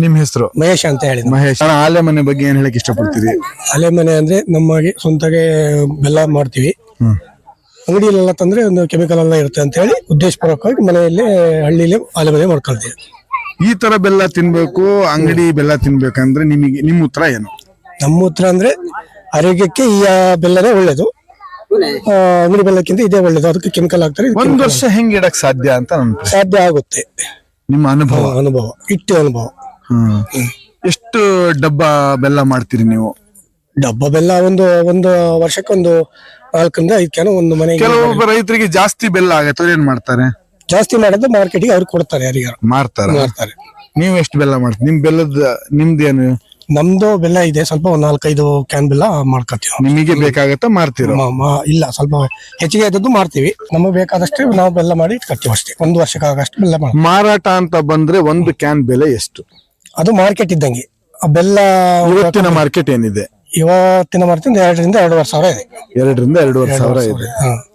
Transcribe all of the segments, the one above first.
ನಿಮ್ ಹೆಸರು? ಮಹೇಶ್ ಅಂತ ಹೇಳಿ ಮಹೇಶ್. ಅಣ್ಣ ಆಲೆ ಮನೆ ಬಗ್ಗೆ ಏನ್ ಹೇಳಕ್ ಇಷ್ಟಪಡ್ತೀರಿ? ಅಲೆ ಮನೆ ಅಂದ್ರೆ ನಮ್ಮಗೆ ಸ್ವಂತಗೆ ಬೆಲ್ಲ ಮಾಡ್ತೀವಿ. ಹ್ಮ್. ಅಂಗಡಿಯಲ್ಲೆಲ್ಲ ತಂದ್ರೆ ಒಂದು ಕೆಮಿಕಲ್ ಎಲ್ಲ ಇರುತ್ತೆ ಅಂತ ಹೇಳಿ ಉದ್ದೇಶಪೂರ್ವಕವಾಗಿ ಮನೆಯಲ್ಲಿ ಹಳ್ಳಿಲಿ ಆಲೆ ಮನೆ ಮಾಡ್ಕೊಳ್ತೀವಿ. ಈ ತರ ಬೆಲ್ಲ ತಿನ್ಬೇಕು ಅಂಗಡಿ ಬೆಲ್ಲ ತಿನ್ಬೇಕಂದ್ರೆ ನಿಮಗೆ ನಿಮ್ ಉತ್ತರ ಏನು? ನಮ್ಮ ಉತ್ತರ ಅಂದ್ರೆ ಆರೋಗ್ಯಕ್ಕೆ ಈ ಆ ಬೆಲ್ಲನೇ ಒಳ್ಳೇದು. ಆ, ಅಂಗಡಿ ಬೆಲ್ಲಕ್ಕಿಂತ ಇದೇ ಒಳ್ಳೇದು. ಅದಕ್ಕೆ ಕೆಮಿಕಲ್ ಹಾಕ್ತಾರೆ ಒಂದು ಒಂದ್ ವರ್ಷ ಹೆಂಗ್ ಇಡಕ್ ಸಾಧ್ಯ ಅಂತ ನನ್ ಪ್ರಶ್ನೆ. ಸಾಧ್ಯ ಆಗುತ್ತೆ. ನಿಮ್ಮ ಅನುಭವ? ಅನುಭವ. ಇಟ್ಟು ಅನುಭವ. ಹ್ಮ್. ಎಷ್ಟು ಡಬ್ಬ ಬೆಲ್ಲ ಮಾಡ್ತೀರಿ ನೀವು? ಡಬ್ಬ ಬೆಲ್ಲ ಒಂದು ಒಂದು ವರ್ಷಕ್ಕೊಂದು ನಾಲ್ಕರಿಂದ ಐದು ಕ್ಯಾನ್ ಒಂದು ಮನೆ ಕೆಲವೊಬ್ಬ ರೈತರಿಗೆ ಜಾಸ್ತಿ ಬೆಲ್ಲ ಆಗತ್ತೆ ಏನ್ ಮಾಡ್ತಾರೆ? ಜಾಸ್ತಿ ಮಾಡೋದು ಮಾರ್ಕೆಟಿಗೆ ಅವ್ರು ಕೊಡ್ತಾರೆ ಯಾರಿಗಾರು. ಮಾರ್ತಾರೆ? ಮಾರ್ತಾರೆ. ನೀವ್ ಎಷ್ಟು ಬೆಲ್ಲ ಮಾಡ್ತೀರಿ? ನಿಮ್ ಬೆಲ್ಲದ ನಿಮ್ದೇನು ನಮ್ದು ಬೆಲ್ಲ ಇದೆ ಸ್ವಲ್ಪ ಒಂದ್ ನಾಲ್ಕೈದು ಕ್ಯಾನ್ ಬೆಲ್ಲ ಮಾಡ್ಕೊತೀವಿ ನಿಮಗೆ ಬೇಕಾಗತ್ತ ಮಾರ್ತೀರ? ಮ- ಮ- ಇಲ್ಲ ಸ್ವಲ್ಪ ಹೆಚ್ಚಿಗೆ ಆದದ್ದು ಮಾಡ್ತೀವಿ ನಮಗೆ ಬೇಕಾದಷ್ಟೇ ನಾವು ಬೆಲ್ಲ ಮಾಡಿ ಇಟ್ಕೊತೀವಿ ಅಷ್ಟೇ. ಒಂದು ವರ್ಷಕ್ಕಾಗಷ್ಟು ಬೆಲ್ಲ ಮಾಡಿ ಮಾರಾಟ ಅಂತ ಬಂದ್ರೆ ಒಂದು ಕ್ಯಾನ್ ಬೆಲೆ ಎಷ್ಟು? ಅದು ಮಾರ್ಕೆಟ್ ಇದ್ದಂಗೆ. ಆ ಬೆಲ್ಲ ಇವತ್ತಿನ ಮಾರ್ಕೆಟ್ ಏನಿದೆ? ಇವತ್ತಿನ ಮಾರ್ಕೆಟ್ ಎರಡರಿಂದ ಎರಡೂವರೆ ಸಾವಿರ ಇದೆ. ಎರಡರಿಂದ ಎರಡೂವರೆ ಸಾವಿರ ಇದೆ. ಹಾ.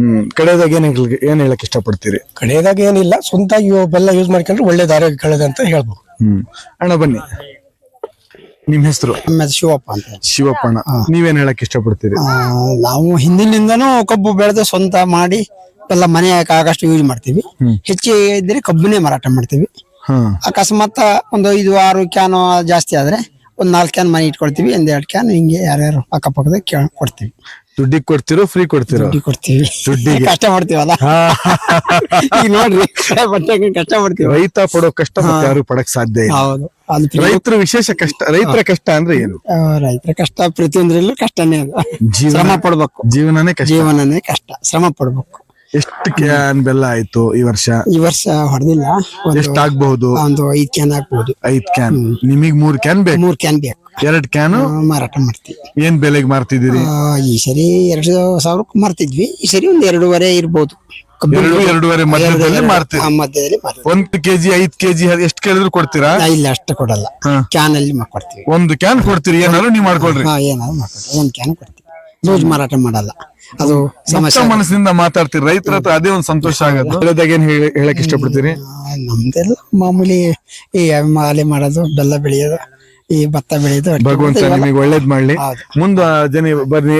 ಹ್ಮ್ ಕಡೆಯದಾಗ ಏನ್ ಹೇಳ್- ಏನ್ ಹೇಳಕ್ ಇಷ್ಟಪಡ್ತೀರಿ? ಕಡೆಯದಾಗ ಏನಿಲ್ಲ ಸ್ವಂತ ಇವು ಬೆಲ್ಲ ಯೂಸ್ ಮಾಡ್ಕೊಂಡ್ರೆ ಒಳ್ಳೇದು ಆರೋಗ್ಯ ಕಳೆದ ಅಂತ ಹೇಳ್ಬೋದು. ಹ್ಮ್. ಅಣ್ಣ ಬನ್ನಿ. ನಿಮ್ ಹೆಸರು? ಆಮೇಲೆ ಶಿವಪ್ಪ ಅಂತ ಶಿವಪ್ಪ ಶಿವಪ್ಪಣ್ಣ. ನೀವೇನ್ ಹೇಳಕ್ ಇಷ್ಟಪಡ್ತೀರಿ? ಆ, ನಾವು ಹಿಂದಿನಿಂದನೂ ಕಬ್ಬು ಬೆಳೆದು ಸ್ವಂತ ಮಾಡಿ ಎಲ್ಲ ಮನೆ ಆಗಷ್ಟು ಯೂಸ್ ಮಾಡ್ತೀವಿ. ಹೆಚ್ಚಿಗೆ ಇದ್ರೆ ಕಬ್ಬನ್ನೇ ಮಾರಾಟ ಮಾಡ್ತೀವಿ. ಅಕಸ್ಮಾತ್ ಒಂದು ಐದು ಆರು ಕ್ಯಾನ್ ಜಾಸ್ತಿ ಆದ್ರೆ ಒಂದ್ ನಾಲ್ಕು ಕ್ಯಾನ್ ಮನೆ ಇಟ್ಕೊಳ್ತೀವಿ ಒಂದ್ ಎರಡು ಕ್ಯಾನ್ ಹಿಂಗೆ ಯಾರ್ಯಾರು ಅಕ್ಕಪಕ್ಕದ ಕೇಳ್ ಕೊಡ್ತೀವಿ. ದುಡ್ಡಿಗೆ ಕೊಡ್ತಿರೋ ಫ್ರೀ ಕೊಡ್ತಿರೋ? ದುಡ್ಡು ಕೊಡ್ತೀವಿ. ದುಡ್ಡಿಗೆ. ಕಷ್ಟ ಪಡ್ತೀವಲ್ಲ ಈಗ ನೋಡ್ರಿ ಬಟ್ಟೆ ಕಷ್ಟ ಮಾಡ್ತೀವಿ ರೈತ ಪಡೋ ಕಷ್ಟ ಮತ್ತೆ ಯಾರು ಪಡಕ್ ಸಾಧ್ಯ ಇಲ್ಲ. ಹೌದು. ಅದು ಪ್ರಿ- ರೈತರ ವಿಶೇಷ ಕಷ್ಟ ರೈತರ ಕಷ್ಟ ಅಂದ್ರೆ ಏನು? ಆ, ರೈತರ ಕಷ್ಟ ಪ್ರತಿಯೊಂದ್ರಲ್ಲೂ ಕಷ್ಟನೇ ಅದು. ಜೀವನ ಶ್ರಮ ಪಡ್ಬೇಕು. ಜೀವನನೇ ಕಷ್ಟ. ಜೀವನನೇ ಕಷ್ಟ. ಶ್ರಮ ಪಡ್ಬೇಕು. ಎಷ್ಟು ಕ್ಯಾನ್ ಬೆಲ್ಲ ಆಯ್ತು ಈ ವರ್ಷ? ಈ ವರ್ಷ ಹೊಡೆದಿಲ್ಲ. ಎಷ್ಟು ಆಗ್ಬಹುದು? ಒಂದು ಐದ್ ಕ್ಯಾನ್ ಹಾಕ್ಬಹುದು ಐದ್ ಕ್ಯಾನ್ ನಿಮಗ್ ಮೂರ್ ಕ್ಯಾನ್ ಬೇಕು? ಮೂರ್ ಕ್ಯಾನ್ ಬೇಕು. ಎರಡ್ ಕ್ಯಾನ್ ಮಾರಾಟ ಮಾಡ್ತೀವಿ. ಏನ್ ಬೆಲೆಗೆ ಮಾರ್ತಿದ್ದೀರಿ? ಆ, ಈ ಸರಿ ಎರಡು ಸಾವಿರಕ್ಕೆ ಮಾರ್ತಿದ್ವಿ. ಈ ಸರಿ ಒಂದ್ ಎರಡೂವರೆ ಇರ್ಬೋದು. ಕಬ್ಬಿನ ಎರಡು ಎರಡೂವರೆ ಮಧ್ಯದಲ್ಲಿ ಎರಡು- ಮಾರ್ತೀರಿ. ಆ, ಮಧ್ಯದಲ್ಲಿ ಮಾರ್ತೀವಿ. ಒಂದ್ ಕೆಜಿ ಐದ್ ಕೆಜಿ ಎಷ್ಟು ಕೇಳಿದ್ರು ಕೊಡ್ತೀರಾ? ಇಲ್ಲ ಅಷ್ಟು ಕೊಡಲ್ಲ. ಕ್ಯಾನ್ ಅಲ್ಲಿ ಮಾಡ್ಕೊಡ್ತೀವಿ ಒಂದು ಕ್ಯಾನ್ ಕೊಡ್ತೀರಿ ಏನಾದ್ರು ನೀವ್ ಮಾಡ್ಕೊಳ್ರಿ. ಹಾ ಏನಾದ್ರು ಮಾಡ್ಕೊಡ್ತೀವಿ ಒಂದ್ ಕ್ಯಾನ್ ಕೊಡ್ತೀವಿ. ಲೂಸ್ ಮಾರಾಟ ಮಾಡಲ್ಲ. ಅದು ಮುಕ್ತ ಸಮಸ್ಯೆ ಮನಸ್ಸಿಂದ ಮಾತಾಡ್ತೀರಿ ರೈತರ ಹತ್ರ ಅದೇ ಒಂದು ಸಂತೋಷ ಆಗುತ್ತೆ. ಏನ್ ಹೇಳಿ- ಹೇಳಕ್ ಇಷ್ಟಪಡ್ತೀರಿ? ಆ, ನಮ್ದೆಲ್ಲ ಮಾಮೂಲಿ ಈ ಮಾಲೆ ಮಾಡೋದು ಬೆಲ್ಲ ಬೆಳೆಯೋದು ಈ ಭತ್ತ ಬೆಳೆಯೋದು ಭಗವಂತ ನಿಮಗೆ ಒಳ್ಳೇದ್ ಮಾಡ್ಲಿ. ಹೌದು. ಮುಂದ ಜನ ಬರ್ರಿ.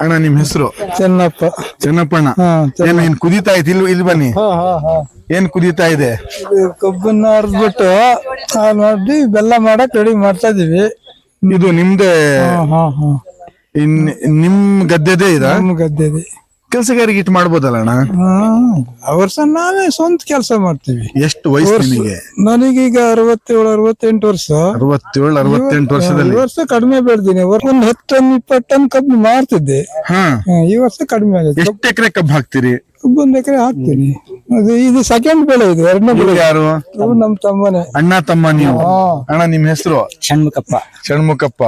ಅಣ್ಣ ನಿಮ್ ಹೆಸರು? ಚೆನ್ನಪ್ಪ. ಚೆನ್ನಪ್ಪಣ್ಣ. ಏನ್ ಏನ್ ಕುದೀತಾ ಐತಿ ಇಲ್ಲಿ ಇಲ್ಲಿ ಬನ್ನಿ. ಏನ್ ಕುದೀತಾ ಇದೆ? ಕಬ್ಬನ್ನ ಅರ್ದ್ಬಿಟ್ಟು ನೋಡಿ ಬೆಲ್ಲ ಮಾಡಕ್ ರೆಡಿ ಮಾಡ್ತಾ ಇದೀವಿ. ಇದು ನಿಮ್ದೇ ಹಾ ಹಾ ಇನ್ ನಿಮ್ ಗದ್ದೆದೇ ಇದ? ನಮ್ಮ ಗದ್ದೆ ಇದೆ ಕೆಲ್ಸಗಾರಿಗೆ ಇಟ್ ಮಾಡ್ಬೋದಲ್ಲ ಅಣ್ಣ? ವರ್ಷ ನಾವೇ ಸ್ವಂತ ಕೆಲಸ ಮಾಡ್ತೀವಿ. ಎಷ್ಟು ವಯಸ್ಸು ನಿಮಗೆ? ನನಗೀಗ ಅರವತ್ತೇಳು ಅರವತ್ತೆಂಟು ವರ್ಷ. ಅರವತ್ತೇಳು ಅರವತ್ತೆಂಟು ವರ್ಷದಲ್ಲಿ. ಈ ವರ್ಷ ಕಡಿಮೆ ಬೆಳೆದಿನಿ ಒಂದ್ ಹತ್ತು ಟನ್ ಇಪ್ಪತ್ತು ಟನ್ ಕಬ್ಬು ಮಾಡ್ತಿದ್ದೆ ಹಾ. ಹಾ, ಈ ವರ್ಷ ಕಡಿಮೆ ಆಗಿದೆ. ಎಷ್ಟು ಎಕರೆ ಕಬ್ಬು ಹಾಕ್ತಿರಿ? ಒಂದ್ ಎಕರೆ ಹಾಕ್ತೀನಿ. ಅದು ಇದು ಸೆಕೆಂಡ್ ಬೆಳೆ ಇದು ಎರಡನೇ ಬೆಳೆ. ಯಾರು? ನಮ್ ತಮ್ಮನೆ. ಅಣ್ಣ ತಮ್ಮ ನೀವು? ಅಣ್ಣ ನಿಮ್ ಹೆಸರು? ಷಣ್ಮುಖಪ್ಪ. ಷಣ್ಮುಖಪ್ಪ.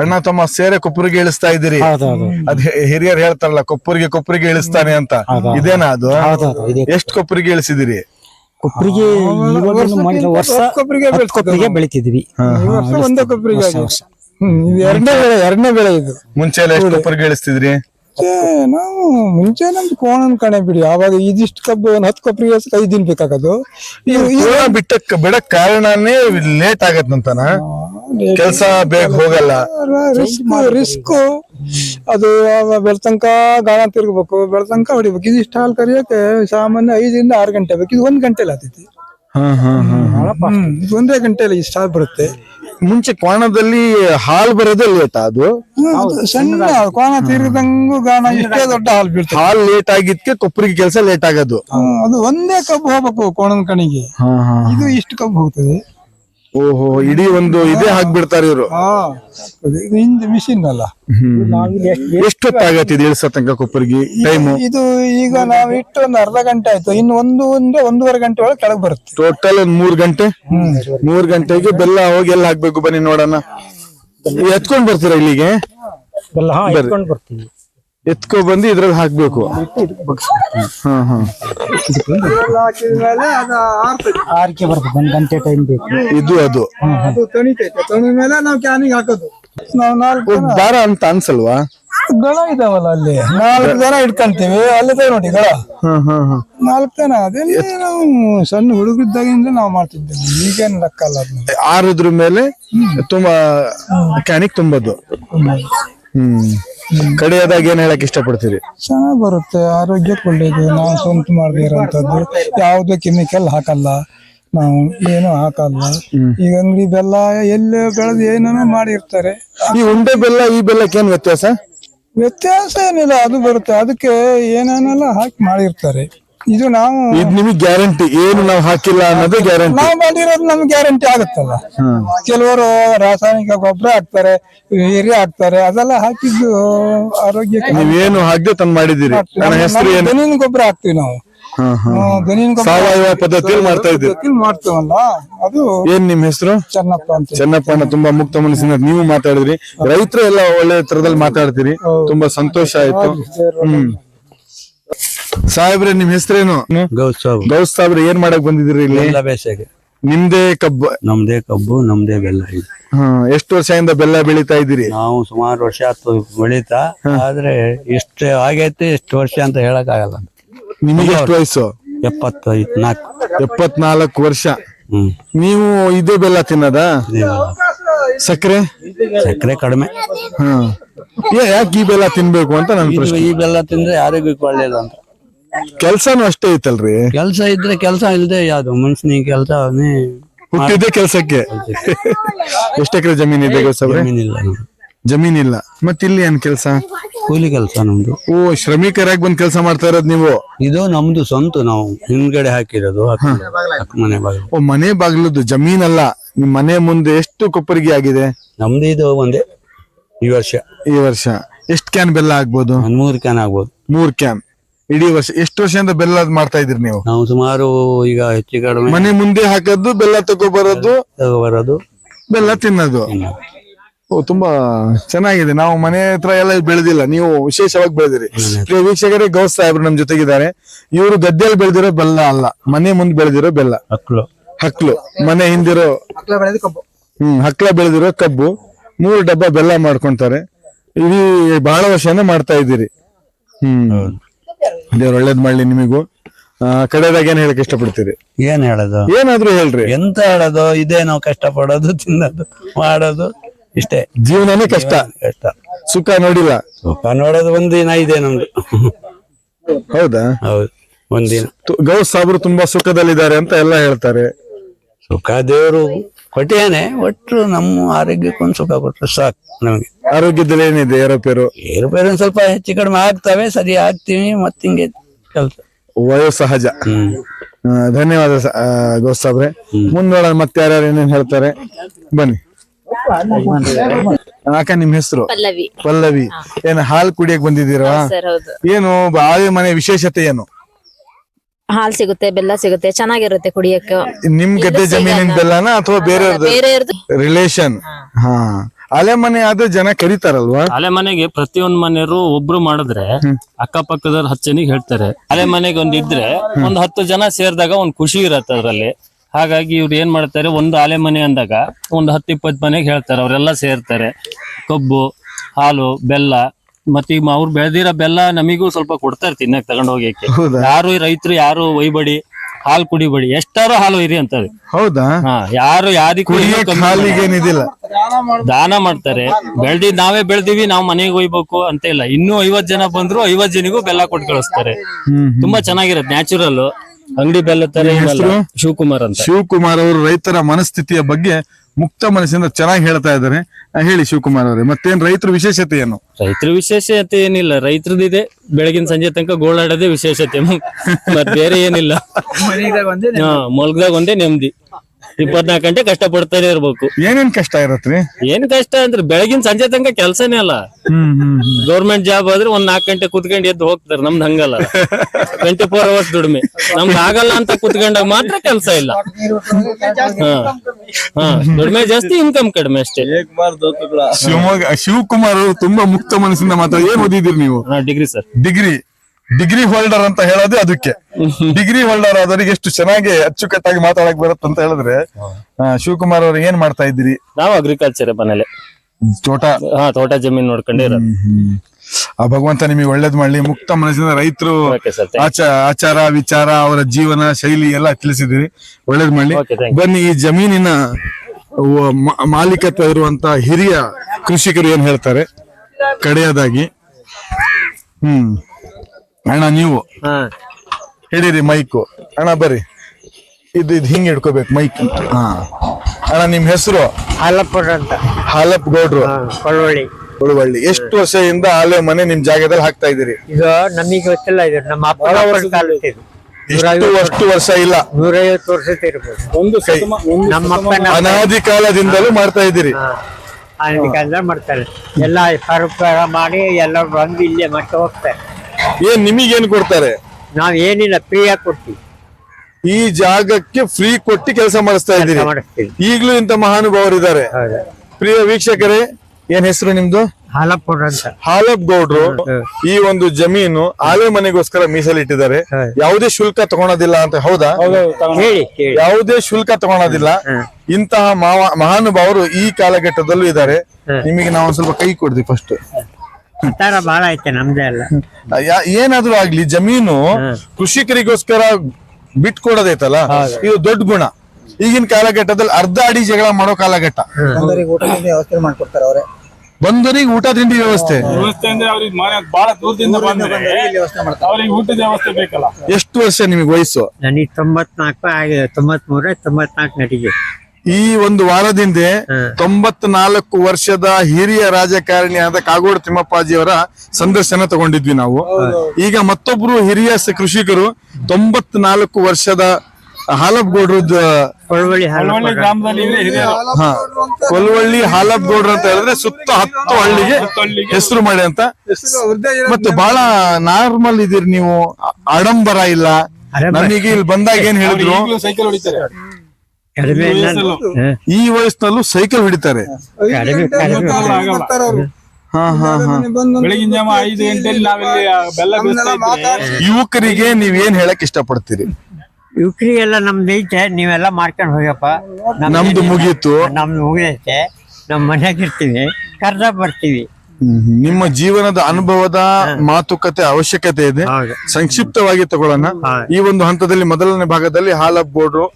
ಅಣ್ಣ ತಮ್ಮ ಸೇರೆ ಕೊಪ್ಪರಿಗೆ ಇಳಿಸ್ತಾ ಇದ್ದೀರಿ. ಅದ್ ಹಿ- ಹಿರಿಯರು ಹೇಳ್ತಾರಲ್ಲ ಕೊಪ್ಪರಿಗೆ ಕೊಪ್ಪರಿಗೆ ಇಳಿಸ್ತಾನೆ ಅಂತ. ಇದೇನಾ ಅದು? ಎಷ್ಟ್ ಕೊಪ್ಪರಿಗೆ ಇಳಿಸಿದಿರಿ? ಕೊಬ್ಬರಿಗೆ ಇವಾಗೇನು ಮಾಡಿಲ್ಲ ವರ್ಷ ಕೊಬ್ಬರಿಗೆ ಹತ್ತು ಕೊಬ್ಬರಿಗೆ ಬೆಳಿತಿದ್ವಿ. ಈ ವರ್ಷ ಒಂದೇ ಕೊಬ್ಬರಿಗೆ ಆಗಿದೆ. ಹ್ಮ್ ಇದು ಎರಡನೇ ಬೆಳೆ ಎರಡನೇ ಬೆಳೆ ಇದು. ಮುಂಚೆ ಎಲ್ಲ ಎಷ್ಟ್ ಕೊಪ್ಪರಿಗೆ ಇಳಿಸ್ತಿದ್ರಿ? ಮುಂಚೆ ನಾವು ಮುಂಚೆ ನಮ್ದು ಕೋಣನ್ ಕಣೆ ಬಿಡಿ. ಆವಾಗ ಇದಿಷ್ಟು ಕಬ್ಬು ಒಂದ್ ಹತ್ತು ಕೊಬ್ಬರಿಗೆ ಐದು ದಿನ ಬೇಕಾಗದು ಈ ಕೋಣ ಬಿಟ್ಟಕ್ ಬಿಡಕ್ ಕಾರಣನೇ ಲೇಟ್ ಆಗತ್ತಂತನ ಕೆಲಸ ಬೇಗ ಹೋಗಲ್ಲ. ರಿಸ್ಕ್ ರಿಸ್ಕ್ ಅದು ಬೆಳ್ತಂಕ ಗಾಳ ತಿರ್ಗಬೇಕು. ಬೆಳ್ತಂಕ ಹೊಡಿಬೇಕು. ಇದಿಷ್ಟು ಹಾಲು ಕರಿಯಕ್ಕೆ ಸಾಮಾನ್ಯ ಐದರಿಂದ ಆರು ಗಂಟೆ ಬೇಕು ಇದು ಒಂದ್ ಗಂಟೆಲಿ ಆತೈತಿ ಹಾ ಹಾ ಹಾ ಒಂದೇ ಗಂಟೆಲಿ ಇಷ್ಟ ಹಾಲು ಬರುತ್ತೆ. ಮುಂಚೆ ಕೋಣದಲ್ಲಿ ಹಾಲ್ ಬರೋದೇ ಲೇಟ್ ಅದು? ಸಣ್ಣ ಕೋಣ ತೀರಿದಂಗು ಗಾಣ ಇಷ್ಟೇ ದೊಡ್ಡ ಹಾಲ್ ಬೀಳ್ತದೆ. ಹಾಲ್ ಲೇಟ್ ಆಗಿದ್ಕೆ ಕೊಪ್ಪರಿಗೆ ಕೆಲಸ ಲೇಟ್ ಆಗೋದು. ಅದು ಒಂದೇ ಕಬ್ಬು ಹೋಗ್ಬೇಕು ಕೋಣನ ಕಣಿಗೆ ಹಾ ಹಾ. ಇದು ಇಷ್ಟು ಕಬ್ಬು ಹೋಗ್ತದೆ. ಓಹೋ ಇಡೀ ಒಂದು ಇದೇ ಹಾಕ್ಬಿಡ್ತಾರೆ ಇವರು. ಹಾ. ಇದು ಹಿಂದೆ ಮಿಷಿನ್ ಅಲ್ಲ ಎಷ್ಟೊತ್ತಾಗತ್ತೆ ಇದು ಇಳಿಸೋ ತನಕ ಕೊಪ್ಪರಿಗೆ? ಟೈಮು ಇದು ಈಗ ನಾವು ಇಟ್ಟು ಒಂದು ಅರ್ಧ ಗಂಟೆ ಆಯ್ತು. ಇನ್ನು ಒಂದು ಒಂದೇ ಒಂದೂವರೆ ಗಂಟೆ ಒಳಗೆ ಕೆಳಗೆ ಬರುತ್ತೆ. ಟೋಟಲ್ ಒಂದ್ ಮೂರ್ ಗಂಟೆ? ಮೂರ್ ಗಂಟೆಗೆ ಬೆಲ್ಲ ಹೋಗಿ ಎಲ್ಲ ಹಾಕ್ಬೇಕು ಬನ್ನಿ ನೋಡೋಣ. ಎತ್ಕೊಂಡ್ ಬರ್ತೀರಾ ಇಲ್ಲಿಗೆ? ಬೆಲ್ಲ ಹಾ ಎತ್ಕೊಂಡ್ ಬರ್ತೀವಿ. ಎತ್ಕೊ ಬಂದು ಇದ್ರಲ್ಲಿ ಹಾಕ್ಬೇಕು. ಹಾ ಹಾ. ಆರ್ಕೆ ಬರ್ತದೆ ಒಂದ್ ಗಂಟೆ ಟೈಮ್ ಬೇಕು. ಇದು ಅದು. ಅದು ತಣಿತೈತೆ. ತಣಿದ ಮೇಲೆ ನಾವು ಕ್ಯಾನಿಗೆ ಹಾಕೋದು. ನಾವು ನಾಲ್ಕು ಒಂದ್ ದಾರ ಅಂತ ಅನ್ಸಲ್ವಾ? ಗಳ ಇದಾವಲ್ಲ ಅಲ್ಲಿ. ನಾಲ್ಕು ಜನ ಇಟ್ಕೊಂತೀವಿ. ಅಲ್ಲದೆ ನೋಡಿ ಗಳ. ನಾಲ್ಕು ಜನ. ಅದೇ ನಾವು ಸಣ್ಣ ಹುಡುಗಿದ್ದಾಗಿಂದ ನಾವು ಮಾಡ್ತಿದ್ದೇವೆ. ಈಗೇನು ಲೆಕ್ಕ ಅಲ್ಲ ಅದನ್ನ ಆರುದ್ರ ಮೇಲೆ ತುಂಬಾ ಕ್ಯಾನಿಕ್ ತುಂಬೋದು. ಹ್ಮ್. ಕಡೆಯದಾಗ ಏನ್ ಹೇಳಕ್ ಇಷ್ಟಪಡ್ತೀರಿ? ಚೆನ್ನಾಗಿ ಬರುತ್ತೆ ಆರೋಗ್ಯಕ್ಕೆ ಒಳ್ಳೇದು ನಾವು ಸ್ವಂತ ಮಾಡದೇ ಯಾವ್ದು ಯಾವುದೇ ಕೆಮಿಕಲ್ ಹಾಕಲ್ಲ ನಾವು ಏನು ಹಾಕಲ್ಲ. ಈಗ ಅಂಗಡಿ ಬೆಲ್ಲ ಎಲ್ಲೇ ಬೆಳೆದು ಏನೇನೋ ಮಾಡಿರ್ತಾರೆ. ಈ ಉಂಡೆ ಬೆಲ್ಲ ಈ ಬೆಲ್ಲಕ್ಕೆ ಏನ್ ವ್ಯತ್ಯಾಸ? ವ್ಯತ್ಯಾಸ ಏನಿಲ್ಲ ಅದು ಬರುತ್ತೆ. ಅದಕ್ಕೆ ಏನೇನೆಲ್ಲ ಹಾಕಿ ಮಾಡಿರ್ತಾರೆ. ಇದು ನಾವು ಇದು ನಿಮಗೆ ಗ್ಯಾರಂಟಿ ಏನು ನಾವು ಹಾಕಿಲ್ಲ ಅನ್ನೋದು ಗ್ಯಾರಂಟಿ. ನಾವು ಮಾಡಿರೋದು ನಮ್ಗೆ ಗ್ಯಾರಂಟಿ ಆಗುತ್ತಲ್ಲ. ಕೆಲವರು ರಾಸಾಯನಿಕ ಗೊಬ್ಬರ ಹಾಕ್ತಾರೆ ಹಿರಿ ಹಾಕ್ತಾರೆ ಅದೆಲ್ಲ ಹಾಕಿದ್ದು ಆರೋಗ್ಯಕ್ಕೆ ನೀವೇನು ಹಾಕ್ದೆ ತಂದು ಮಾಡಿದೀರಿ ನನ್ನ ಹೆಸರು ಏನು? ದನಿನ ಗೊಬ್ಬರ ಹಾಕ್ತೀವಿ ನಾವು. ದನಿನ ಸಾವಯವ ಪದ್ಧತಿಯಲ್ಲಿ ಮಾಡ್ತಾ ಇದ್ದೀರಿ. ಪದ್ಧತಿಲಿ ಮಾಡ್ತೀವಲ್ಲ ಅದು ಏನ್ ನಿಮ್ ಹೆಸರು? ಚೆನ್ನಪ್ಪ ಅಂತ ಚೆನ್ನಪ್ಪನ ತುಂಬಾ ಮುಕ್ತ ಮನಸ್ಸಿನ ನೀವು ಮಾತಾಡಿದ್ರಿ. ರೈತರು ಎಲ್ಲ ಒಳ್ಳೆ ತರದಲ್ಲಿ ಮಾತಾಡ್ತೀರಿ. ತುಂಬಾ ಸಂತೋಷ ಆಯ್ತು. ಹ್ಮ್. ಸಾಹೇಬ್ರೆ ನಿಮ್ ಹೆಸರೇನು? ಸಾಬ್ ಗೌಸ್ ಸಾಬ್ರೆ ಏನ್ ಮಾಡಕ್ ಬಂದಿದ್ರಿ ಇಲ್ಲಿ? ಬೇಸಾಗೆ ನಿಮ್ದೇ ಕಬ್ಬು? ನಮ್ದೇ ಕಬ್ಬು ನಮ್ದೇ ಬೆಲ್ಲ ಇದೆ. ಹ್ಮ್ ಎಷ್ಟು ವರ್ಷದಿಂದ ಬೆಲ್ಲ ಬೆಳೀತಾ ಇದ್ದೀರಿ? ನಾವು ಸುಮಾರು ವರ್ಷ ಆತು ಬೆಳೀತಾ ಆದ್ರೆ ಇಷ್ಟು ಆಗೈತೆ ಇಷ್ಟು ವರ್ಷ ಅಂತ ಹೇಳಕ್ ಆಗಲ್ಲ ನಿಮಗೆ ಎಷ್ಟು ವಯಸ್ಸು? ಎಪ್ಪತ್ತೈದು ನಾಲ್ಕು ಎಪ್ಪತ್ನಾಲ್ಕು ವರ್ಷ. ಹ್ಮ್. ನೀವು ಇದೇ ಬೆಲ್ಲ ತಿನ್ನದ. ಸಕ್ಕರೆ? ಸಕ್ಕರೆ ಕಡಿಮೆ. ಹಾ. ಏ- ಯಾಕೆ ಈ ಬೆಲ್ಲ ತಿನ್ಬೇಕು ಅಂತ ನನ್ ಪ್ರಶ್ನೆ. ಈ ಬೆಲ್ಲ ತಿಂದ್ರೆ ಯಾರಿಗೂ ಒಳ್ಳೇದಂತ ಅಂತ. ಕೆಲ್ಸನೂ ಅಷ್ಟೇ ಐತಲ್ರಿ? ಕೆಲಸ ಇದ್ರೆ ಕೆಲಸ ಇಲ್ದೆ ಯಾವ್ದು? ಮನುಷ್ಯನಿಗೆ ಕೆಲಸ ಹುಟ್ಟಿದ್ದೆ ಕೆಲ್ಸಕ್ಕೆ? ಎಷ್ಟು ಎಕರೆ ಜಮೀನ್ ಇದೆ ಜಮೀನಿಲ್ಲ. ಜಮೀನ್ ಇಲ್ಲ ಮತ್ತೆ ಇಲ್ಲಿ. ಏನ್ ಕೆಲ್ಸ? ಕೂಲಿ ಕೆಲಸ ನಮ್ದು. ಓ ಶ್ರಮಿಕರಾಗಿ ಬಂದ್ ಕೆಲಸ ಮಾಡ್ತಾ ಇರೋದ್ ನೀವು? ಇದು ನಮ್ದು ಸ್ವಂತ ನಾವು ಹಿಂದ್ಗಡೆ ಹಾಕಿರೋದು ಮನೆ ಬಾಗಿಲು. ಓ ಮನೆ ಬಾಗಿಲದ್ದು ಜಮೀನ್ ಅಲ್ಲ. ನಿಮ್ ಮನೆ ಮುಂದೆ ಎಷ್ಟು ಕೊಪ್ಪರಿಗೆ ಆಗಿದೆ? ನಮ್ದು ಇದು ಒಂದೇ ಈ ವರ್ಷ. ಈ ವರ್ಷ. ಎಷ್ಟ್ ಕ್ಯಾನ್ ಬೆಲ್ಲ ಆಗ್ಬೋದು? ಒಂದ್ ಮೂರು ಕ್ಯಾನ್ ಆಗ್ಬೋದು. ಮೂರ್ ಕ್ಯಾನ್ ಇಡೀ ವರ್ಷ ಎಷ್ಟು ವರ್ಷದಿಂದ ಬೆಲ್ಲ ಮಾಡ್ತಾ ಇದ್ರಿ ನೀವು? ನಾವು ಸುಮಾರು ಈಗ ಹೆಚ್ಚು ಕಡಿಮೆ ಮನೆ ಮುಂದೆ ಹಾಕದ್ದು ಬೆಲ್ಲ ತಗೊಬರೋದು ಬರೋದು ಬೆಲ್ಲ ತಿನ್ನೋದು. ಓ ತುಂಬಾ ಚೆನ್ನಾಗಿದೆ. ನಾವು ಮನೆ ಹತ್ರ ಎಲ್ಲ ಬೆಳೆದಿಲ್ಲ. ನೀವು ವಿಶೇಷವಾಗಿ ಬೆಳೆದಿರಿ. ಪ್ರಿಯ ವೀಕ್ಷಕರೇ ಗೌಸ್ ಸಾಹೇಬ್ರು ನಮ್ ಜೊತೆಗಿದ್ದಾರೆ. ಇವರು ಗದ್ದೆಯಲ್ಲಿ ಬೆಳೆದಿರೋ ಬೆಲ್ಲ ಅಲ್ಲ. ಮನೆ ಮುಂದೆ ಬೆಳೆದಿರೋ ಬೆಲ್ಲ. ಹಕ್ಳು ಹಕ್ಲು. ಮನೆ ಹಿಂದಿರೋ ಹ್ಮ್ ಹಕ್ಲ ಬೆಳೆದಿರೋ ಕಬ್ಬು. ಮೂರು ಡಬ್ಬ ಬೆಲ್ಲ ಮಾಡ್ಕೊಂತಾರೆ. ಇಡೀ ಬಹಳ ವರ್ಷನೇ ಮಾಡ್ತಾ ಇದ್ದೀರಿ. ಹ್ಮ್. ದೇವ್ರ ಒಳ್ಳೇದ್ ಮಾಡ್ಲಿ ನಿಮಗೂ. ಕಡೆದಾಗ ಏನ್ ಹೇಳಕ್ ಇಷ್ಟಪಡ್ತೀರಿ? ಏನ್ ಹೇಳೋದು? ಏನಾದ್ರೂ ಹೇಳ್ರಿ. ಎಂತ ಹೇಳೋದು? ಇದೇ ನಾವು ಕಷ್ಟ ಪಡೋದು ತಿನ್ನೋದು ಮಾಡೋದು ಇಷ್ಟೇ. ಜೀವನನೇ ಕಷ್ಟ. ಕಷ್ಟ. ಸುಖ ನೋಡಿಲ್ಲ. ಸುಖ ನೋಡೋದು ಒಂದಿನ ಇದೆ ನಮ್ದು. ಹೌದಾ? ಹೌದು ಒಂದಿನ ತು- ಗೌಸ್ ಸಾಬ್ರು ತುಂಬಾ ಸುಖದಲ್ಲಿದ್ದಾರೆ ಅಂತ ಎಲ್ಲ ಹೇಳ್ತಾರೆ. ಸುಖ ದೇವರು ಕೊಟ್ಟಿಯಾನೆ ಒಟ್ಟು ನಮ್ಮ ಆರೋಗ್ಯಕ್ಕೊಂದು ಸುಖ ಕೊಟ್ಟರೆ ಸಾಕು ನಮಗೆ. ಆರೋಗ್ಯದಲ್ಲಿ ಏನಿದೆ ಏರೋಪೇರು? ಏರುಪೇರು ಒಂದ್ ಸ್ವಲ್ಪ ಹೆಚ್ಚು ಕಡಿಮೆ ಆಗ್ತವೆ ಸರಿ ಆಗ್ತೀವಿ ಮತ್ತೆ ಹಿಂಗೆ ಕೆಲಸ. ವಯೋ ಸಹಜ. ಆ, ಧನ್ಯವಾದ ಗೋಸ್ತಾಬ್ರೆ ಆ, ಗೌಸ್ ಸಾಬ್ರೆ ಮುಂದೋಳ ಮತ್ತೆ ಯಾರ್ಯಾರು ಏನೇನ್ ಹೇಳ್ತಾರೆ? ಬನ್ನಿ. ಅಕ್ಕ ನಿಮ್ ಹೆಸರು? ಪಲ್ಲವಿ. ಪಲ್ಲವಿ. ಏನ್ ಹಾಲ್ ಕುಡಿಯಕ್ ಬಂದಿದ್ದೀರಾ? ಸರ್ ಹೌದು. ಏನು ಬಾವಿ ಮನೆ ವಿಶೇಷತೆ ಏನು? ಹಾಲ್ ಸಿಗುತ್ತೆ ಬೆಲ್ಲ ಸಿಗುತ್ತೆ ಚೆನ್ನಾಗಿರುತ್ತೆ ಕುಡಿಯಕ್ಕೆ. ನಿಮ್ ಗದ್ದೆ ಜಮೀನಿನ ಬೆಲ್ಲನ ಅಥವಾ ಬೇರೆ ಬೇರೆ ರಿಲೇಶನ್ ಹಾ. ಅಲೆ ಮನೆ ಆದ್ರೆ ಜನ ಕರೀತಾರಲ್ವಾ? ಅಲೆ ಮನೆಗೆ ಪ್ರತಿಯೊಂದ್ ಮನೆಯವರು ಒಬ್ರು ಮಾಡಿದ್ರೆ ಅಕ್ಕಪಕ್ಕದವ್ರ ಹತ್ತು ಜನಿಗೆ ಹೇಳ್ತಾರೆ. ಅಲೆ ಮನೆಗೆ ಒಂದ್ ಇದ್ರೆ ಒಂದ್ ಹತ್ತು ಜನ ಸೇರಿದಾಗ ಒಂದ್ ಖುಷಿ ಇರತ್ತೆ ಅದ್ರಲ್ಲಿ. ಹಾಗಾಗಿ ಇವ್ರು ಏನ್ ಮಾಡ್ತಾರೆ ಒಂದು ಅಲೆ ಮನೆ ಅಂದಾಗ ಒಂದ್ ಹತ್ತು ಇಪ್ಪತ್ತು ಮನೆಗೆ ಹೇಳ್ತಾರೆ ಅವರೆಲ್ಲ ಸೇರ್ತಾರೆ. ಕಬ್ಬು ಹಾಲು ಬೆಲ್ಲ ಮತ್ತೆ ಈಗ ಅವ್ರು ಬೆಳೆದಿರೋ ಬೆಲ್ಲ ನಮಿಗೂ ಸ್ವಲ್ಪ ಕೊಡ್ತಾರೆ ತಿನ್ನಕ್ ತಗೊಂಡ್ ಹೋಗಕ್ಕೆ ಯಾರು ರೈತರು ಯಾರು ಒಯ್ಬೇಡಿ ಹಾಲು ಕುಡಿಬೇಡಿ ಎಷ್ಟಾರು ಹಾಲು ಇರಿ ಅಂತಾರೆ ಹೌದಾ? ಹಾ ಯಾರು ಯಾರಿಗೂ ಏನೂ ಕುಡಿಯಕ್ ಕಮ್ಮಿ ಹಾಲಿಗೆ ಏನಿದಿಲ್ಲ. ದಾನ ಮಾಡ್ತಾರೆ. ಬೆಳ್ದಿ ನಾವೇ ಬೆಳ್ದಿವಿ ನಾವ್ ಮನೆಗೆ ಒಯ್ಬೇಕು ಅಂತ ಇಲ್ಲ. ಇನ್ನೂ ಐವತ್ ಜನ ಬಂದ್ರು ಐವತ್ ಜನಿಗೂ ಬೆಲ್ಲ ಕೊಟ್ಟು ಕಳಿಸ್ತಾರೆ. ತುಂಬಾ ಚೆನ್ನಾಗಿರತ್ತೆ ನ್ಯಾಚುರಲ್ ಅಂಗಡಿ ಬೆಲ್ಲ ಶಿವಕುಮಾರ್ ಅಂತ. ಶಿವಕುಮಾರ್ ಅವರು ರೈತರ ಮನಸ್ಥಿತಿಯ ಬಗ್ಗೆ ಮುಕ್ತ ಮನಸ್ಸಿಂದ ಚೆನ್ನಾಗಿ ಹೇಳ್ತಾ ಇದ್ದಾರೆ. ಆ, ಹೇಳಿ ಶಿವಕುಮಾರ್ ಅವರೇ ಮತ್ತೇನ್ ರೈತರ ವಿಶೇಷತೆ ಏನು? ರೈತರ ವಿಶೇಷತೆ ಏನಿಲ್ಲ ರೈತರದಿದೆ ಬೆಳಗಿನ ಸಂಜೆ ತನಕ ಗೋಳಾಡೋದೇ ವಿಶೇಷತೆ. ಮತ್ ಬೇರೆ ಏನಿಲ್ಲ. ಹಾ ಮಲ್ಗದಾಗ ಒಂದೇ ನೆಮ್ಮದಿ. ಇಪ್ಪತ್ನಾಲ್ಕು ಗಂಟೆ ಕಷ್ಟ ಪಡ್ತಾನೆ ಇರ್ಬೇಕು. ಏನೇನ್ ಕಷ್ಟ ಇರತ್ರಿ? ಏನ್ ಕಷ್ಟ ಅಂದ್ರೆ ಬೆಳಗಿನ ಸಂಜೆ ತನಕ ಕೆಲ್ಸನೇ ಅಲ್ಲ. ಹ್ಮ್ ಹ್ಮ್ ಗೌರ್ಮೆಂಟ್ ಜಾಬ್ ಆದ್ರೆ ಒಂದ್ ನಾಲ್ಕು ಗಂಟೆ ಕುತ್ಕೊಂಡ್ ಎದ್ದು ಹೋಗ್ತಾರೆ ನಮ್ದು ಹಂಗಲ್ಲ. ಟ್ವೆಂಟಿ ಫೋರ್ ಅವರ್ಸ್ ದುಡಿಮೆ. ನಮ್ದು ಆಗಲ್ಲ ಅಂತ ಕುತ್ಕೊಂಡಾಗ ಮಾತ್ರ ಕೆಲಸ ಇಲ್ಲ. ಹಾ ಹಾ ದುಡಿಮೆ ಜಾಸ್ತಿ ಇನ್ಕಮ್ ಕಡಿಮೆ ಅಷ್ಟೇ. ಶಿವಮೊಗ್ಗ ಶಿವಕುಮಾರ್ ಅವರು ತುಂಬಾ ಮುಕ್ತ ಮನಸ್ಸಿಂದ ಮಾತ್ರ ಏನ್ ಓದಿದಿರಿ ನೀವು? ಹಾ degree sir degree degree holder ಅಂತ ಹೇಳೋದು ಅದಕ್ಕೆ. ಡಿಗ್ರಿ ಹೋಲ್ಡರ್ ಆದವರಿಗೆ ಎಷ್ಟು ಚೆನ್ನಾಗಿ ಅಚ್ಚುಕಟ್ಟಾಗಿ ಮಾತಾಡಕ್ ಬರುತ್ತೆ ಅಂತ ಹೇಳಿದ್ರೆ ಶಿವಕುಮಾರ್ ಅವರು ಏನ್ ಮಾಡ್ತಾ ಇದ್ದೀರಿ? ನಾವು ಅಗ್ರಿಕಲ್ಚರ್ ಮನೇಲಿ. ತೋಟ? ಹಾ ತೋಟ ಜಮೀನ್ ನೋಡ್ಕೊಂಡೇ ಇರೋದು. ಆ ಭಗವಂತ ನಿಮಗೆ ಒಳ್ಳೇದ್ ಮಾಡ್ಲಿ. ಮುಕ್ತ ಮನಸ್ಸಿನ ರೈತರು ಆಚಾರ ವಿಚಾರ ಅವರ ಜೀವನ ಶೈಲಿ ಎಲ್ಲ ತಿಳಿಸಿದಿರಿ ಒಳ್ಳೇದ್ ಮಾಡ್ಲಿ. ಬನ್ನಿ ಈ ಜಮೀನಿನ ಮಾಲೀಕತ್ವ ಇರುವಂತ ಹಿರಿಯ ಕೃಷಿಕರು ಏನ್ ಹೇಳ್ತಾರೆ? ಕಡೆಯದಾಗಿ. ಹ್ಮ್. ಅಣ್ಣ ನೀವು? ಹಿಡೀರಿ ಮೈಕು ಅಣ್ಣ ಬರ್ರಿ. ಇದು ಇದು ಹಿಂಗ್ ಹಿಡ್ಕೋಬೇಕು ಮೈಕ್ ಹಾ. ಅಣ್ಣ ನಿಮ್ ಹೆಸರು? ಹಾಲಪ್ಪ ಅಂತ. ಹಾಲಪ್ ಗೌಡ್ರು ಕೊಳವಳ್ಳಿ. ಕೊಳವಳ್ಳಿ. ಎಷ್ಟು ವರ್ಷದಿಂದ ಆಲೆ ಮನೆ ನಿಮ್ ಜಾಗದಲ್ಲಿ ಹಾಕ್ತಾ ಇದೀರಿ ಇದು ನಮಗೆ ಗೊತ್ತಿಲ್ಲ ಇದು ನಮ್ಮ ಅಪ್ಪ ಇದು. ಎಷ್ಟು ಅಷ್ಟು ವರ್ಷ ಇಲ್ಲ? ನೂರೈವತ್ತು ವರ್ಷ ಇರ್ಬೋದು. ಒಂದು ನಮ್ಮ ಅನಾದಿ ಕಾಲದಿಂದಲೂ ಮಾಡ್ತಾ ಇದ್ದೀರಿ. ಕಾಲದಲ್ಲಿ ಮಾಡ್ತಾರೆ. ಎಲ್ಲ ಪರಪರ ಮಾಡಿ ಎಲ್ಲ ಬಂದು ಇಲ್ಲೇ ಮತ್ತೆ ಹೋಗ್ತಾರೆ. ಏನ್ ನಿಮಗೇನ್ ಕೊಡ್ತಾರೆ? ನಾವ್ ಏನಿಲ್ಲ ಫ್ರೀಯಾಗಿ ಕೊಡ್ತೀವಿ. ಈ ಜಾಗಕ್ಕೆ ಫ್ರೀ ಕೊಟ್ಟು ಕೆಲಸ ಮಾಡಿಸ್ತಾ ಇದ್ದೀರಿ. ಈಗಲೂ ಮಾಡಿಸ್ತೀವಿ. ಈಗ್ಲೂ ಇಂತ ಮಹಾನುಭಾವರು ಇದ್ದಾರೆ. ಹೌದು. ಪ್ರಿಯ ವೀಕ್ಷಕರೇ ಏನ್ ಹೆಸರು ನಿಮ್ದು? ಹಾಲಪ್ಪ ಅಂತ. ಹಾಲಪ್ ಗೌಡ್ರು ಈ ಒಂದು ಜಮೀನು ಆಲೆ ಮನೆಗೋಸ್ಕರ ಮೀಸಲಿಟ್ಟಿದ್ದಾರೆ. ಯಾವುದೇ ಶುಲ್ಕ ತಗೊಳೋದಿಲ್ಲ ಅಂತ ಹೌದಾ? ಹೇಳಿ ಹೇಳಿ. ಯಾವುದೇ ಶುಲ್ಕ ತಗೊಳೋದಿಲ್ಲ. ಇಂತಹ ಮಾವ- ಮಹಾನುಭಾವರು ಈ ಕಾಲಘಟ್ಟದಲ್ಲೂ ಇದ್ದಾರೆ. ನಿಮಗೆ ನಾವು ಒಂದ್ ಸ್ವಲ್ಪ ಕೈ ಕೊಡ್ತೀವಿ ಫಸ್ಟ್ ತರ ಬಹಳ ಐತೆ ನಮ್ದೇ ಅಲ್ಲ ಏನಾದ್ರೂ ಆಗ್ಲಿ ಜಮೀನು ಕೃಷಿಕರಿಗೋಸ್ಕರ ಬಿಟ್ಕೊಡೋದೈತಲ್ಲ ಇದು ದೊಡ್ಡ ಗುಣ. ಈಗಿನ ಕಾಲಘಟ್ಟದಲ್ಲಿ ಅರ್ಧ ಅಡಿ ಜಗಳ ಮಾಡೋ ಕಾಲಘಟ್ಟ. ವ್ಯವಸ್ಥೆ ಮಾಡ್ಕೊಡ್ತಾರೆ ಅವರೇ. ಬಂದರಿಗೆ ಊಟ ತಿಂಡಿ ವ್ಯವಸ್ಥೆ ವ್ಯವಸ್ಥೆ ಅಂದ್ರೆ ಅವ್ರಿಗೆ ಮನೆ ಬಹಳ ದೂರದಿಂದ ಬಂದ್ರೆ ಅವ್ರಿಗೆ ಊಟದ ವ್ಯವಸ್ಥೆ ಬೇಕಲ್ಲ. ಎಷ್ಟು ವರ್ಷ ನಿಮಗೆ ವಯಸ್ಸು? ನನಗೆ ತೊಂಬತ್ನಾಲ್ಕು ಆಗಿದೆ ತೊಂಬತ್ಮೂರ ತೊಂಬತ್ನಾಲ್ಕು ನಟಿಗೆ ಈ ಒಂದು ವಾರದಿಂದ ತೊಂಬತ್ನಾಲ್ಕು ವರ್ಷದ ಹಿರಿಯ ರಾಜಕಾರಣಿ ರಾಜಕಾರಣಿಯಾದ ತಿಮ್ಮಪ್ಪಾಜಿ ತಿಮ್ಮಪ್ಪಾಜಿಯವರ ಸಂದರ್ಶನ ತಗೊಂಡಿದ್ವಿ ನಾವು. ಈಗ ಮತ್ತೊಬ್ರು ಹಿರಿಯ ಕೃಷಿಕರು ಕೃಷಿಕರು ತೊಂಬತ್ನಾಲ್ಕು ವರ್ಷದ ಹಾಲಪ್ಗೌಡ್ರದ್ದು ಕೊಳವಳ್ಳಿ ಒಳ್ಳೆ ಹಾಲಪ್ಪರ ಗ್ರಾಮದಲ್ಲಿ ಇದೆ ಹಿರಿಯರು. ಹಾ. ಕೊಲ್ವಳ್ಳಿ ಹಾಲಪ್ಗೌಡ್ರು ಅಂತ ಹೇಳಿದ್ರೆ ಸುತ್ತ ಹತ್ತು ಹಳ್ಳಿಗೆ ಹೆಸರು ಮಾಡಿ ಅಂತ. ಮತ್ತೆ ಬಹಳ ನಾರ್ಮಲ್ ಇದೀರಿ ನೀವು. ಆಡಂಬರ ಇಲ್ಲ. ನಮಗೆ ಇಲ್ಲಿ ಬಂದಾಗ ಏನ್ ಹೇಳಿದ್ರು? ಕಡಿಮೆ. ಈ ವಯಸ್ಸಿನಲ್ಲೂ ಸೈಕಲ್ ಹಿಡಿತಾರೆ. ಕಡಿಮೆ ಕಡಿಮೆ ಹಾ ಹಾ ಹಾ. ಬೆಳಗಿನ ಜಾವ ಐದು ಗಂಟೆಲಿ ನಾವಿಲ್ಲಿ ಆ ಬೆಲ್ಲ ಬೀಸ್ತಾ ಇದ್ರೆ ಯುವಕರಿಗೆ ನೀವ್ ಏನ್ ಹೇಳಕ್ ಇಷ್ಟಪಡ್ತೀರಿ? ಯುಕ್ರಿಗೆಲ್ಲ ನಮ್ದು ಐತೆ ನೀವೆಲ್ಲ ಮಾಡ್ಕೊಂಡು ಹೋಗಪ್ಪ ನಮ್ದು. ಮುಗೀತು. ನಮ್ದು ಮುಗಿದೈತೆ. ನಮ್ ಮನ್ಯಾಗ ಇರ್ತೀವಿ ಕರ್ದ ಬರ್ತೀವಿ. ನಿಮ್ಮ ಜೀವನದ ಅನುಭವದ ಮಾತುಕತೆ ಅವಶ್ಯಕತೆ ಇದೆ. ಸಂಕ್ಷಿಪ್ತವಾಗಿ ತಗೊಳ್ಳೋಣ. ಈ ಒಂದು ಹಂತದಲ್ಲಿ ಮೊದಲನೇ ಭಾಗದಲ್ಲಿ ಹಾಲಬ್ಬೋಡ್ರು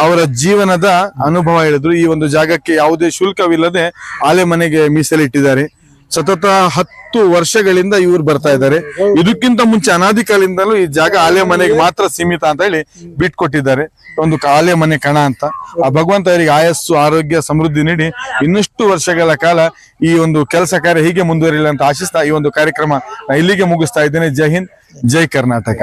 ಅವರ ಜೀವನದ ಅನುಭವ ಹೇಳಿದ್ರು. ಈ ಒಂದು ಜಾಗಕ್ಕೆ ಯಾವುದೇ ಶುಲ್ಕವಿಲ್ಲದೆ ಆಲೆ ಮನೆಗೆ ಮೀಸಲಿಟ್ಟಿದ್ದಾರೆ. ಸತತ ಹತ್ತು ವರ್ಷಗಳಿಂದ ಇವ್ರು ಬರ್ತಾ ಇದ್ದಾರೆ. ಇದಕ್ಕಿಂತ ಮುಂಚೆ ಅನಾದಿ ಕಾಲದಿಂದಲೂ ಈ ಜಾಗ ಆಲೆ ಮನೆಗೆ ಮಾತ್ರ ಸೀಮಿತ ಅಂತ ಹೇಳಿ ಬಿಟ್ಕೊಟ್ಟಿದ್ದಾರೆ ಒಂದು ಆಲೆ ಮನೆ ಕಣ ಅಂತ. ಆ ಭಗವಂತ ಅವರಿಗೆ ಆಯಸ್ಸು, ಆರೋಗ್ಯ, ಸಮೃದ್ಧಿ ನೀಡಿ ಇನ್ನಷ್ಟು ವರ್ಷಗಳ ಕಾಲ ಈ ಒಂದು ಕೆಲಸ ಕಾರ್ಯ ಹೀಗೆ ಮುಂದುವರಿಲ್ಲ ಅಂತ ಆಶಿಸ್ತಾ ಈ ಒಂದು ಕಾರ್ಯಕ್ರಮ ಇಲ್ಲಿಗೆ ಮುಗಿಸ್ತಾ ಇದ್ದೇನೆ. ಜೈ ಹಿಂದ್, ಜೈ ಕರ್ನಾಟಕ.